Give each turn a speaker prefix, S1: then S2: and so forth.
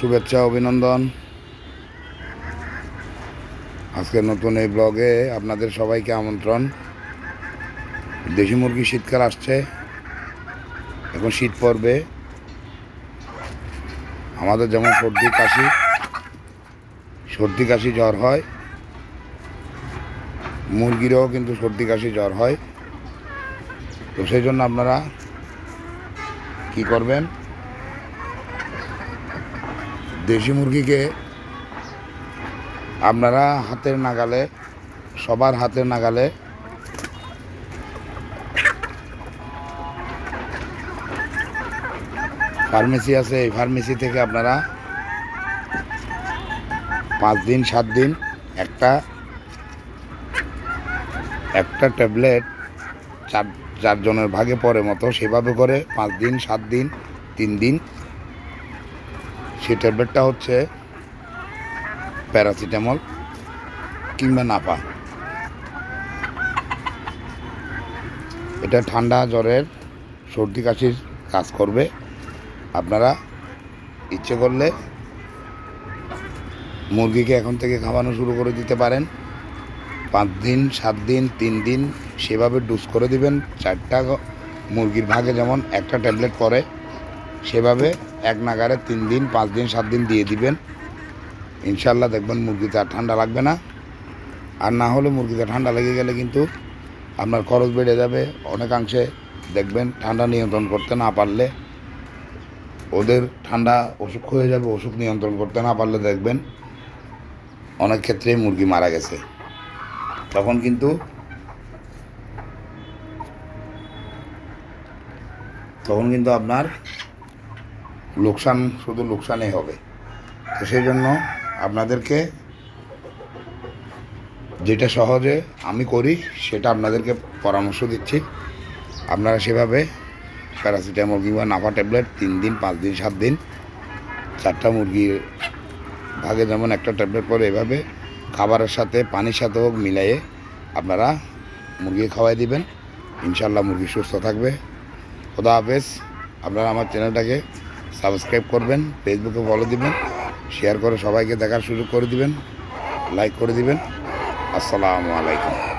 S1: শুভেচ্ছা, অভিনন্দন। আজকের নতুন এই ব্লগে আপনাদের সবাইকে আমন্ত্রণ। দেশি মুরগি শীতকাল আসছে। এখন শীত পড়বে। আমাদের যেমন সর্দি, কাশি সর্দি, কাশি জ্বর হয়। মুরগিরও কিন্তু সর্দি, কাশি, জ্বর হয়। তো সেই জন্য আপনারা কি করবেন? দেশি মুরগিকে আপনারা হাতের নাগালে, সবার হাতের নাগালে ফার্মেসি আছে, এই ফার্মেসি থেকে আপনারা পাঁচ দিন, সাত দিন একটা একটা ট্যাবলেট চার, চারজনের ভাগে পড়ে মতো সেভাবে করে পাঁচ দিন, সাত দিন, তিন দিন সেই ট্যাবলেটটা হচ্ছে প্যারাসিটামল কিংবা নাপা। এটা ঠান্ডা জ্বরের সর্দি কাশির কাজ করবে। আপনারা ইচ্ছে করলে মুরগিকে এখন থেকে খাওয়ানো শুরু করে দিতে পারেন। পাঁচ দিন, সাত দিন, তিন দিন সেভাবে ডুজ করে দিবেন। চারটা মুরগির ভাগে যেমন একটা ট্যাবলেট পরে, সেভাবে এক নাগারে তিন দিন, পাঁচ দিন, সাত দিন দিয়ে দিবেন। ইনশাল্লাহ দেখবেন মুরগিতে আর ঠান্ডা লাগবে না। আর না হলে মুরগিতে ঠান্ডা লেগে গেলে কিন্তু আপনার খরচ বেড়ে যাবে। অনেকাংশে দেখবেন ঠান্ডা নিয়ন্ত্রণ করতে না পারলে ওদের ঠান্ডা অসুখ হয়ে যাবে, অসুখ নিয়ন্ত্রণ করতে না পারলে দেখবেন অনেক ক্ষেত্রেই মুরগি মারা গেছে। তখন কিন্তু তখন কিন্তু আপনার লোকসান, শুধু লোকসানই হবে। তো সেই জন্য আপনাদেরকে যেটা সহজে আমি করি, সেটা আপনাদেরকে পরামর্শ দিচ্ছি। আপনারা সেভাবে প্যারাসিটামল কিংবা নাফা ট্যাবলেট তিন দিন, পাঁচ দিন, সাত দিন, চারটা মুরগির ভাগে যেমন একটা ট্যাবলেট পরে এভাবে খাবারের সাথে, পানির সাথে হোক মিলাইয়ে আপনারা মুরগি খাওয়াই দিবেন। ইনশাল্লাহ মুরগি সুস্থ থাকবে। খোদা হাফেজ। আপনারা আমার চ্যানেলটাকে সাবস্ক্রাইব করবেন ফেসবুকে ফলো দিবেন শেয়ার করে সবাইকে দেখার সুযোগ করে দিবেন লাইক করে দিবেন। আসসালামু আলাইকুম।